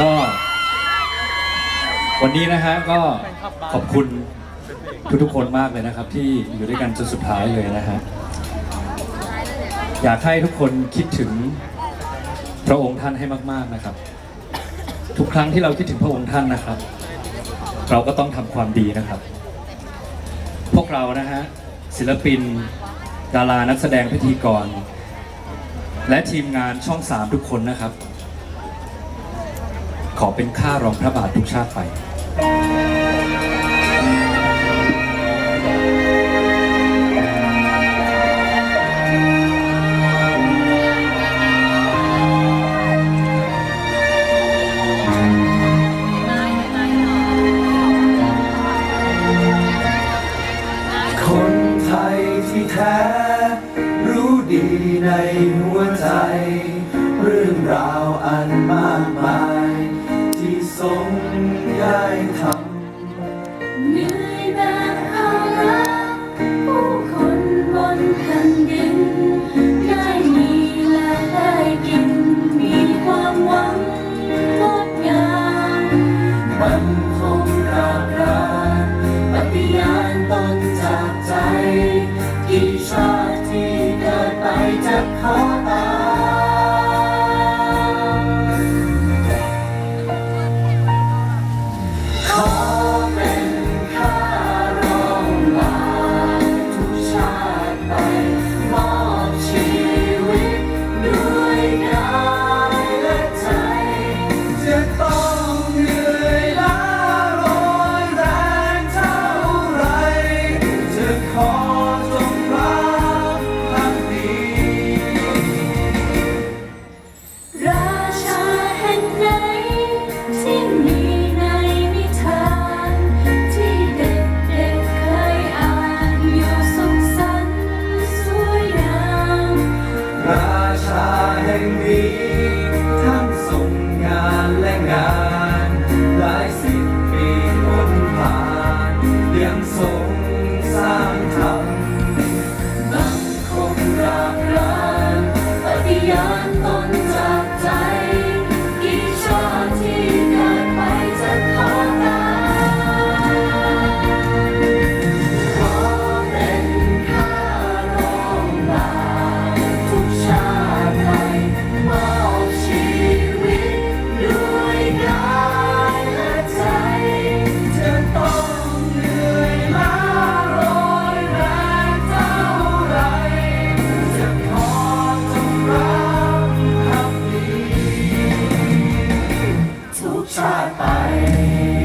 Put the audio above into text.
ก็ วันนี้นะฮะก็ขอบคุณทุกๆคนมากเลยนะครับ ที่อยู่ด้วยกันจนสุดท้ายเลยนะฮะอยากให้ทุกคนคิดถึงพระองค์ท่านให้มาก ๆนะครับ ทุกครั้งที่เราคิดถึงพระองค์ท่านนะครับ เราก็ต้องทำความดีนะครับ พวกเรานะฮะศิลปิน ดารานักแสดงพิธีกร และทีมงานช่องสามทุกคนนะครับ ขอเป็นค่ารองพระบาททุกชาติไปคนไทยที่แท้ รู้ดีในหัวใจ Amen. ไป